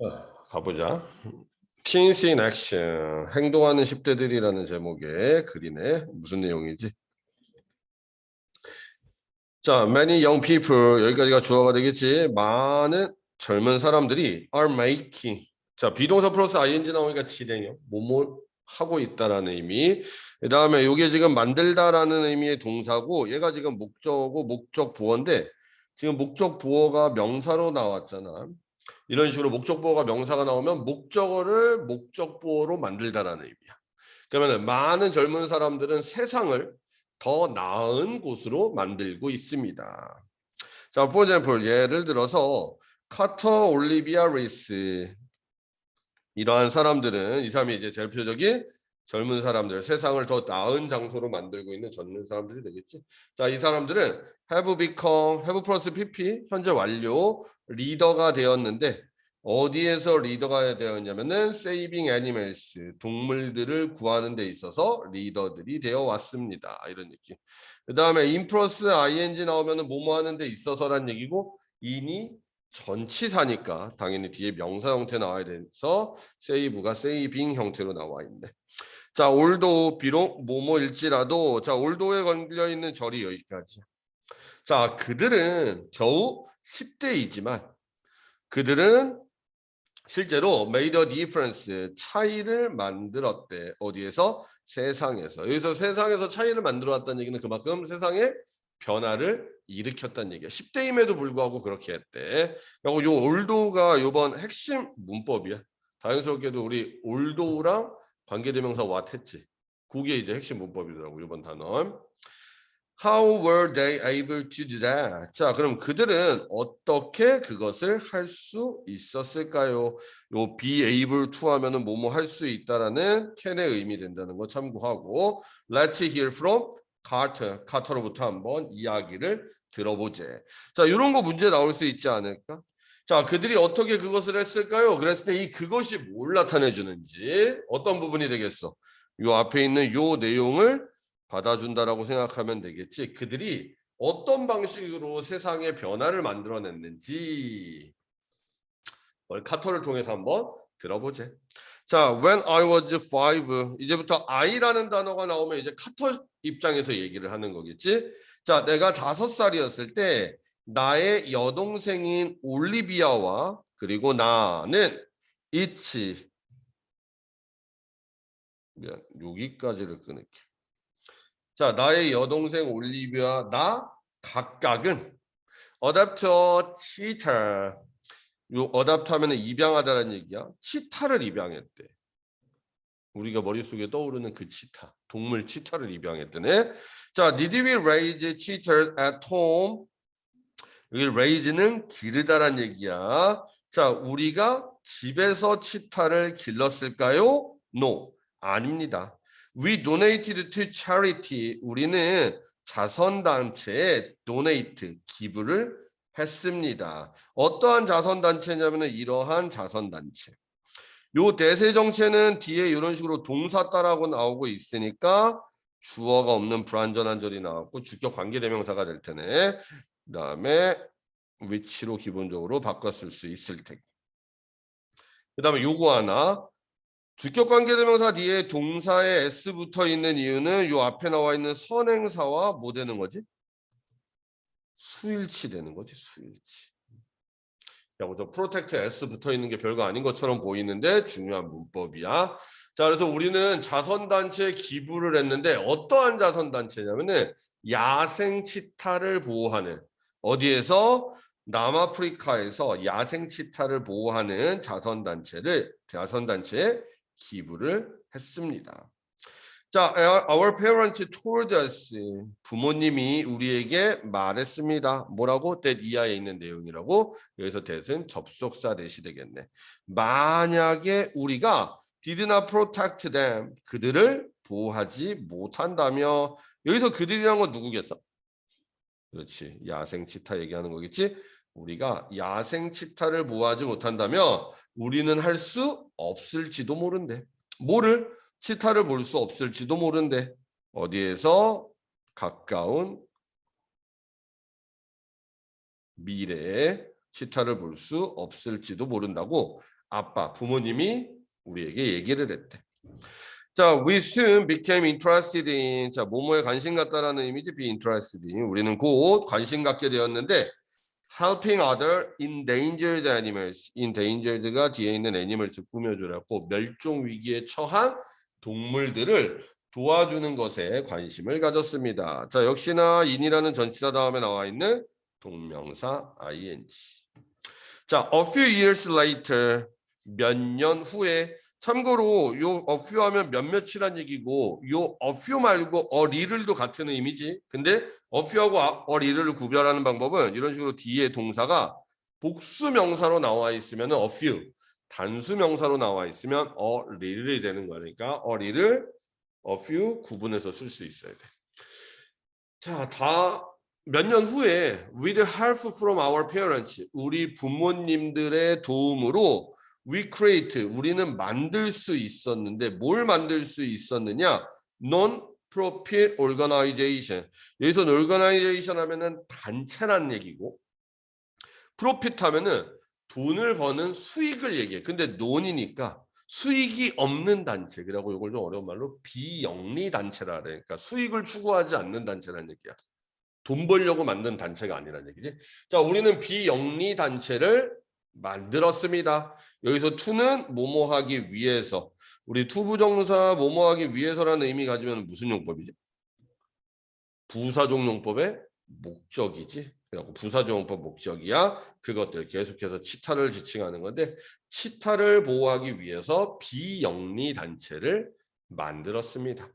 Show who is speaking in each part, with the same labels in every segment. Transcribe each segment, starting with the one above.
Speaker 1: 어, 가보자. Teens in Action, 행동하는 10대들이라는 제목의 글이네. 무슨 내용이지? 자, many young people 여기까지가 주어가 되겠지. 많은 젊은 사람들이 are making. 자, 비동사 플러스 ing 나오니까 진행형. 뭐뭐 하고 있다라는 의미. 그 다음에 이게 지금 만들다라는 의미의 동사고 얘가 지금 목적어 목적 부어인데 지금 목적 부어가 명사로 나왔잖아. 이런 식으로 목적 보어가 명사가 나오면 목적어를 목적 보어로 만들다라는 의미야. 그러면 많은 젊은 사람들은 세상을 더 나은 곳으로 만들고 있습니다. 자, for example, 예를 들어서 카터 올리비아 리스 이러한 사람들은 이 사람이 이제 대표적인 젊은 사람들, 세상을 더 나은 장소로 만들고 있는 젊은 사람들이 되겠지. 자, 이 사람들은 have become, have 플러스 pp, 현재 완료, 리더가 되었는데 어디에서 리더가 되었냐면은 saving animals, 동물들을 구하는 데 있어서 리더들이 되어 왔습니다. 이런 느낌. 그 다음에 in 플러스 ing 나오면은 뭐뭐 하는 데 있어서란 얘기고 in이 전치사니까 당연히 뒤에 명사 형태 나와야 돼서 save가 saving 형태로 나와 있네. 자, 올도 비록 뭐뭐일지라도 자, 올도에 걸려 있는 절이 여기까지. 자, 그들은 겨우 10대이지만 그들은 실제로 a difference 차이를 만들었대. 어디에서? 세상에서. 여기서 세상에서 차이를 만들어 왔다는 얘기는 그만큼 세상에 변화를 일으켰다는 얘기야. 10대임에도 불구하고 그렇게 했대. 그리고 요 올도가 요번 핵심 문법이야. 자연스럽게도 우리 올도랑 관계대명사 what 했지. 그게 이제 핵심 문법이더라고 이번 단어. How were they able to do that? 자, 그럼 그들은 어떻게 그것을 할 수 있었을까요? 요 be able to 하면은 뭐뭐 할 수 있다라는 can의 의미 된다는 거 참고하고 Let's hear from Carter. 카터로부터 한번 이야기를 들어보제. 자, 이런 거 문제 나올 수 있지 않을까? 자, 그들이 어떻게 그것을 했을까요? 그랬을 때 이 그것이 뭘 나타내 주는지 어떤 부분이 되겠어? 요 앞에 있는 요 내용을 받아준다라고 생각하면 되겠지. 그들이 어떤 방식으로 세상의 변화를 만들어냈는지 카터를 통해서 한번 들어보제. 자, when I was five 이제부터 I라는 단어가 나오면 이제 카터 입장에서 얘기를 하는 거겠지. 자, 내가 다섯 살이었을 때 나의 여동생인 올리비아와 그리고 나는 이치 미안 여기까지를 끊을게. 자, 나의 여동생 올리비아 나 각각은 어답터 치타 요 어답터 하면은 입양하다라는 얘기야. 치타를 입양했대. 우리가 머릿속에 떠오르는 그 치타, 동물 치타를 입양했더네. 자, did we raise cheetahs at home? 여기 raise는 기르다란 얘기야. 자, 우리가 집에서 치타를 길렀을까요? No, 아닙니다. We donated to charity. 우리는 자선단체에 donate, 기부를 했습니다. 어떠한 자선단체냐면 이러한 자선단체. 요 대세 정체는 뒤에 이런 식으로 동사 따라고 나오고 있으니까 주어가 없는 불완전한 절이 나왔고 주격 관계 대명사가 될 테네. 그다음에 위치로 기본적으로 바꿨을 수 있을 테고. 그다음에 요거 하나 주격 관계 대명사 뒤에 동사에 s 붙어 있는 이유는 요 앞에 나와 있는 선행사와 뭐 되는 거지? 수일치 되는 거지 수일치. 저 프로텍트 s 붙어 있는 게 별거 아닌 것처럼 보이는데 중요한 문법이야. 자 그래서 우리는 자선단체에 기부를 했는데 어떠한 자선단체냐면은 야생 치타를 보호하는 어디에서 남아프리카에서 야생 치타를 보호하는 자선단체를 자선단체에 기부를 했습니다. 자, our parents told us 부모님이 우리에게 말했습니다. 뭐라고? that 이하에 있는 내용이라고. 여기서 that은 접속사 대시 되겠네. 만약에 우리가 did not protect them 그들을 보호하지 못한다며 여기서 그들이란 건 누구겠어? 그렇지. 야생 치타 얘기하는 거겠지? 우리가 야생 치타를 보호하지 못한다면 우리는 할 수 없을지도 모른대. 뭐를? 치타를 볼 수 없을지도 모른대. 어디에서 가까운 미래에 치타를 볼 수 없을지도 모른다고 아빠, 부모님이 우리에게 얘기를 했대. 자, we soon became interested in 자, 뭐뭐에 관심 갖다라는 의미지 be interested in. 우리는 곧 관심 갖게 되었는데 helping other endangered animals. endangered가 뒤에 있는 animals 꾸며주라고 멸종 위기에 처한 동물들을 도와주는 것에 관심을 가졌습니다. 자, 역시나 in이라는 전치사 다음에 나와 있는 동명사 ing. 자, a few years later 몇 년 후에 참고로 요 a few 하면 몇몇이란 얘기고 요 a few 말고 a little도 같은 의미지. 근데 a few하고 a little를 구별하는 방법은 이런 식으로 뒤에 동사가 복수 명사로 나와 있으면 a few, 단수 명사로 나와 있으면 a little이 되는 거니까 a little, a few 구분해서 쓸 수 있어야 돼. 자, 다 몇 년 후에 with help from our parents 우리 부모님들의 도움으로 we create 우리는 만들 수 있었는데 뭘 만들 수 있었느냐 non profit organization 여기서 organization 하면은 단체란 얘기고 profit 하면은 돈을 버는 수익을 얘기해 근데 논이니까 수익이 없는 단체 그리고 이걸 좀 어려운 말로 비영리 단체라 그래 그러니까 수익을 추구하지 않는 단체라는 얘기야 돈 벌려고 만든 단체가 아니란 얘기지 자 우리는 비영리 단체를 만들었습니다. 여기서 to는 뭐뭐 하기 위해서 우리 투부정사 뭐뭐 하기 위해서라는 의미 가지면 무슨 용법이지? 부사적 용법의 목적이지. 그래갖고 부사적 용법 목적이야. 그것들 계속해서 치타를 지칭하는 건데 치타를 보호하기 위해서 비영리 단체를 만들었습니다.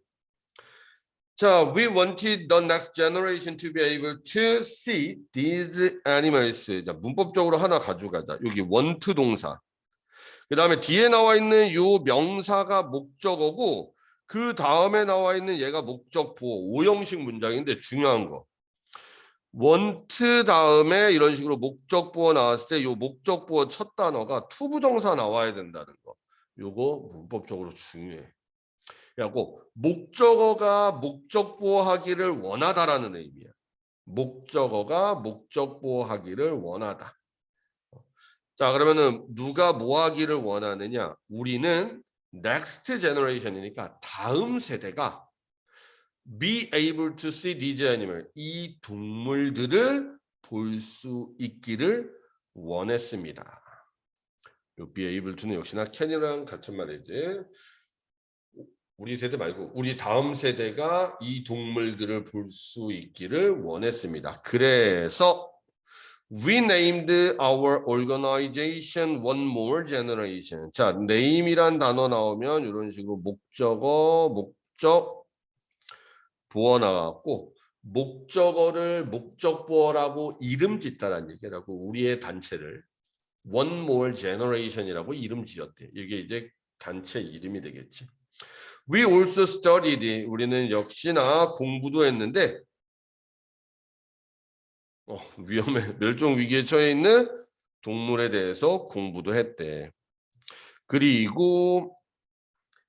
Speaker 1: 자, we wanted the next generation to be able to see these animals. 자, 문법적으로 하나 가져가자. 여기 want 동사. 그 다음에 뒤에 나와 있는 요 명사가 목적어고 그 다음에 나와 있는 얘가 목적 보호 오형식 문장인데 중요한 거. Want 다음에 이런 식으로 목적 보호 나왔을 때요 목적 보호 첫 단어가 투부정사 나와야 된다는 거. 요거 문법적으로 중요해. 그래갖고 목적어가 목적 보호하기를 원하다라는 의미야. 목적어가 목적 보호하기를 원하다. 자 그러면은 누가 뭐 하기를 원하느냐? 우리는 next generation이니까 다음 세대가 be able to see these animal 이 동물들을 볼 수 있기를 원했습니다. 요 be able to는 역시나 can이랑 같은 말이지. 우리 세대 말고 우리 다음 세대가 이 동물들을 볼 수 있기를 원했습니다. 그래서 we named our organization one more generation. 자, name이란 단어 나오면 이런 식으로 목적어, 목적 부어 나왔고 목적어를 목적 부어라고 이름 짓다라는 얘기라고 우리의 단체를 one more generation이라고 이름 지었대. 이게 이제 단체 이름이 되겠지. We also studied. 우리는 역시나 공부도 했는데 어, 위험해 멸종 위기에 처해 있는 동물에 대해서 공부도 했대. 그리고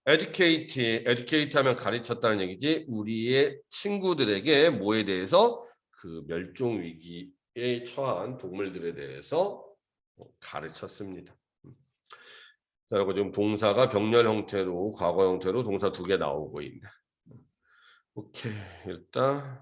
Speaker 1: educate, educate 하면 가르쳤다는 얘기지. 우리의 친구들에게 뭐에 대해서 그 멸종 위기에 처한 동물들에 대해서 가르쳤습니다. 자, 그리고 지금 동사가 병렬 형태로 과거 형태로 동사 두 개 나오고 있네. 오케이 일단